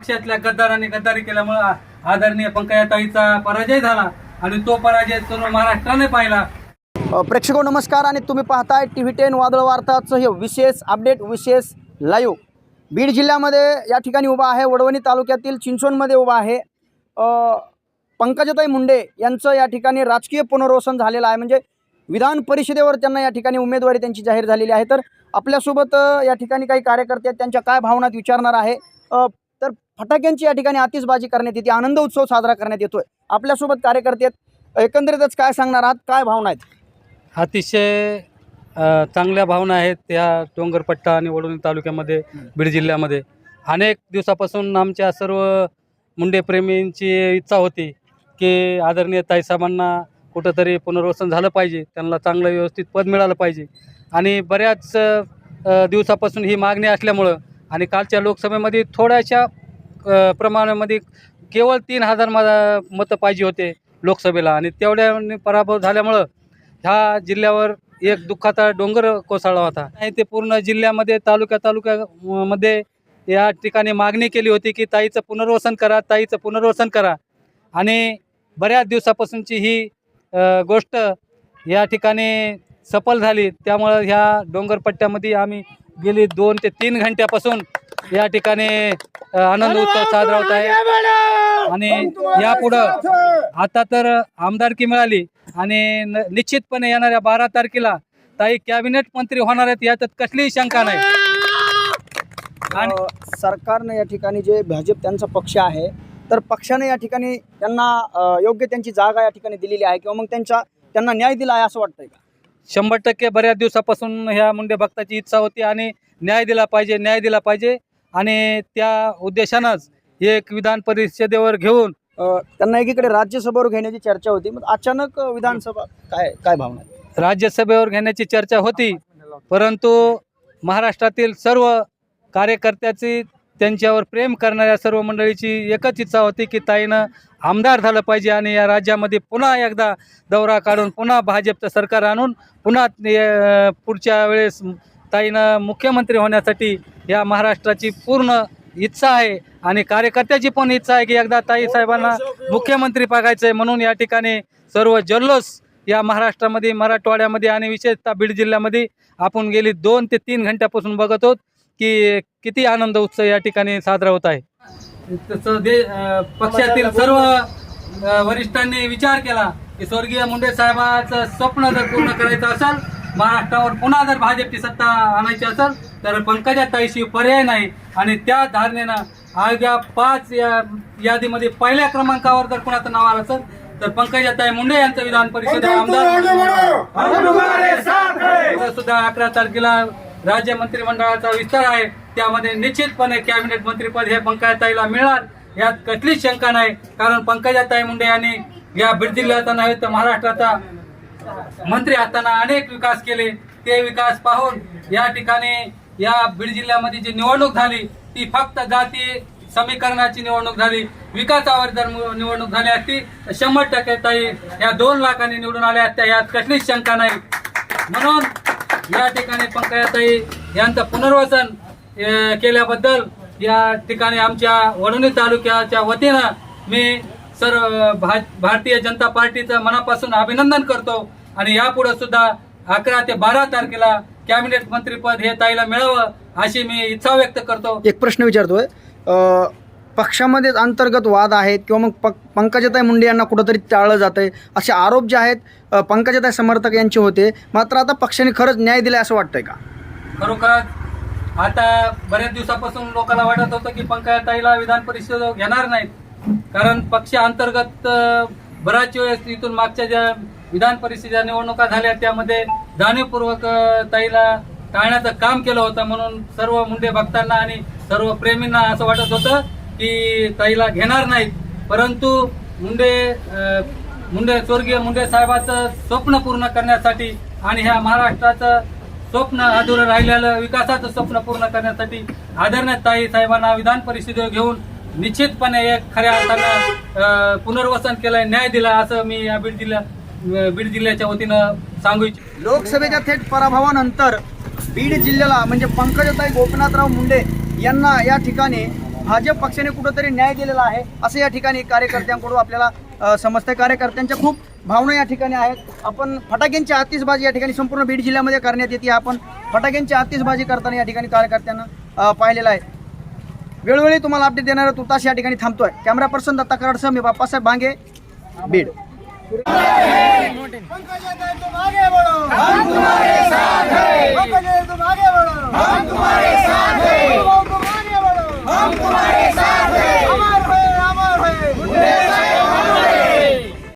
पक्षातल्या गद्दाराने गद्दारी केल्यामुळे आदरणीय पंकजाताईचा पराजय झाला आणि तो पराजय सर्व महाराष्ट्राने पाहिला. प्रेक्षको नमस्कार आणि तुम्ही पाहताय टी व्ही टेन वादळ वार्ताचं हे विशेष अपडेट विशेष लाईव्ह बीड जिल्ह्यामध्ये या ठिकाणी उभा आहे वडवणी तालुक्यातील चिंचवणमध्ये उभा आहे. पंकजताई पंकजाताई मुंडे यांचं या ठिकाणी राजकीय पुनर्वसन झालेलं आहे. म्हणजे विधान परिषदेवर त्यांना या ठिकाणी उमेदवारी त्यांची जाहीर झालेली आहे. तर आपल्यासोबत या ठिकाणी काही कार्यकर्ते आहेत त्यांच्या काय भावनात विचारणार आहे? फटाक्यांची या ठिकाणी आतिषबाजी करण्यात येते आनंद उत्सव साजरा करण्यात येतोय. आपल्यासोबत कार्यकर्ते आहेत. एकंदरीतच काय सांगणार आहात? काय भावना आहेत? अतिशय चांगल्या भावना आहेत त्या डोंगरपट्टा आणि वडोणी तालुक्यामध्ये बीड जिल्ह्यामध्ये. अनेक दिवसापासून आमच्या सर्व मुंडेप्रेमींची इच्छा होती की आदरणीय ताईसाहेबांना कुठंतरी पुनर्वसन झालं पाहिजे त्यांना चांगलं व्यवस्थित पद मिळालं पाहिजे. आणि बऱ्याच दिवसापासून ही मागणी असल्यामुळं आणि कालच्या लोकसभेमध्ये थोड्याशा प्रमाणामध्ये केवळ तीन हजार मा मतं पाहिजे होते लोकसभेला. आणि तेवढ्या पराभव झाल्यामुळं ह्या जिल्ह्यावर एक दुःखाचा डोंगर कोसळला होता. आणि ते पूर्ण जिल्ह्यामध्ये तालुक्या तालुक्यामध्ये या ठिकाणी मागणी केली होती की ताईचं पुनर्वसन करा ताईचं पुनर्वसन करा. आणि बऱ्याच दिवसापासूनची ही गोष्ट या ठिकाणी सफल झाली. त्यामुळं ह्या डोंगरपट्ट्यामध्ये आम्ही गेली दोन ते तीन घंट्यापासून या ठिकाणी आनंद उत्सव साजरा होत आहे. आणि यापुढं आता तर आमदारकी मिळाली आणि निश्चितपणे येणाऱ्या बारा तारखेला ताई कॅबिनेट मंत्री होणार आहेत यात कसलीही शंका नाही. आणि सरकारनं या ठिकाणी जे भाजप त्यांचा पक्ष आहे तर पक्षाने या ठिकाणी त्यांना योग्य त्यांची जागा या ठिकाणी दिलेली आहे किंवा मग त्यांच्या त्यांना न्याय दिला आहे असं वाटतंय का? शंभर टक्के बऱ्याच दिवसापासून ह्या मुंडे भक्ताची इच्छा होती आणि न्याय दिला पाहिजे न्याय दिला पाहिजे. आणि त्या उद्देशानंच एक विधान परिषदेवर घेऊन अ, त्यांना एकीकडे राज्यसभेवर घेण्याची चर्चा होती मग अचानक विधानसभा काय काय भावना आहे? राज्यसभेवर घेण्याची चर्चा होती परंतु महाराष्ट्रातील सर्व कार्यकर्त्याची त्यांच्यावर प्रेम करणाऱ्या सर्व मंडळीची एकच इच्छा होती की ताईनं आमदार झालं पाहिजे आणि या राज्यामध्ये पुन्हा एकदा दौरा काढून पुन्हा भाजपचं सरकार आणून पुन्हा अं, पुढच्या वेळेस ताईनं मुख्यमंत्री होण्यासाठी या महाराष्ट्राची पूर्ण इच्छा आहे आणि कार्यकर्त्याची पण इच्छा आहे की एकदा ताई साहेबांना मुख्यमंत्री बघायचं आहे म्हणून या ठिकाणी सर्व जल्लोष या महाराष्ट्रामध्ये मराठवाड्यामध्ये आणि विशेषतः बीड जिल्ह्यामध्ये आपण गेली दोन ते तीन घंट्यापासून बघत आहोत की किती आनंद उत्सव या ठिकाणी साजरा होत आहे. तसं दे पक्षातील सर्व वरिष्ठांनी विचार केला की स्वर्गीय मुंडे साहेबाचं स्वप्न जर पूर्ण करायचं असेल महाराष्ट्रावर पुन्हा जर भाजपची सत्ता आणायची असेल तर पंकजा ताईशी पर्याय नाही. आणि त्या धारणेनं अवघ्या पाच या यादीमध्ये पहिल्या क्रमांकावर जर कुणाचं नाव आलं असेल तर पंकजाताई मुंडे यांचं विधान परिषद आमदार सुद्धा अकरा तारखेला राज्य मंत्रिमंडळाचा विस्तार आहे. त्यामध्ये निश्चितपणे कॅबिनेट मंत्रीपद हे पंकजाताईला मिळणार. यात कसलीच शंका नाही. कारण पंकजाताई मुंडे यांनी या बीड जिल्ह्याचा नव्हे तर महाराष्ट्राचा मंत्री असताना अनेक विकास केले. ते विकास पाहून या ठिकाणी या बीड जिल्ह्यामध्ये जी निवडणूक झाली ती फक्त जाती समीकरणाची निवडणूक झाली. विकासावर जर मु- निवडणूक झाली असती. तर शंभर टक्के ताई या दोन लाखांनी निवडून आल्या असत्या यात कसलीच शंका नाही. म्हणून या ठिकाणी पंकजाताई यांचं पुनर्वसन केल्याबद्दल या ठिकाणी आमच्या वडोणी तालुक्याच्या वतीनं मी सर्व भा भारतीय जनता पार्टीचं मनापासून अभिनंदन करतो. आणि यापुढे सुद्धा अकरा ते बारा तारखेला कॅबिनेट मंत्रीपद हे ताईला मिळावं अशी मी इच्छा व्यक्त करतो. एक प्रश्न विचारतोय. अ, पक्षामध्येच अंतर्गत वाद आहेत किंवा मग पक पंकजाताई मुंडे यांना कुठंतरी टाळलं जात आहे असे आरोप जे आहेत अ, पंकजाताई समर्थक यांचे होते. मात्र आता पक्षाने खरंच न्याय दिलाय असं वाटतंय का? खरोखरच आता बऱ्याच दिवसापासून लोकांना वाटत होतं की पंकजाताईला विधान परिषद घेणार नाहीत. कारण पक्षांतर्गत अं, बराच वेळेस इथून मागच्या ज्या विधान परिषदेच्या निवडणुका झाल्या त्यामध्ये जाणीवपूर्वक ताईला टाळण्याचं काम केलं होतं म्हणून सर्व मुंडे भक्तांना आणि सर्व प्रेमींना असं वाटत होतं की ताईला घेणार नाहीत. परंतु मुंडे मुंडे स्वर्गीय मुंडे साहेबाचं स्वप्न पूर्ण करण्यासाठी आणि ह्या महाराष्ट्राचं स्वप्न अधुरं राहिलेलं विकासाचं स्वप्न पूर्ण करण्यासाठी आदरणीय ताई साहेबांना विधान परिषदेवर घेऊन निश्चितपणे एक खऱ्या अर्थानं पुनर्वसन केलंय न्याय दिला असं मी या दिलं बीड जिल्ह्याच्या वतीनं सांगू इच्छितो लोकसभेच्या थेट पराभवानंतर बीड जिल्ह्याला म्हणजे पंकजताई गोपीनाथराव मुंडे यांना या ठिकाणी भाजप पक्षाने कुठंतरी न्याय दिलेला आहे असं या ठिकाणी कार्यकर्त्यांकडून आपल्याला समजते कार्यकर्त्यांच्या खूप भावना या ठिकाणी आहेत. आपण फटाक्यांची आतिषबाजी या ठिकाणी संपूर्ण बीड जिल्ह्यामध्ये करण्यात येते. आपण फटाक्यांची आतिषबाजी करताना या ठिकाणी कार्यकर्त्यांना पाहिलेलं आहे. वेळोवेळी तुम्हाला अपडेट देणारा तुतास या ठिकाणी थांबतोय. कॅमेरा पर्सन दत्ता कराडसह मी बाप्पासाहेब भांगे बीड. पंकज तुम आगे बढ़ो हम तुम्हारे साथ हैं।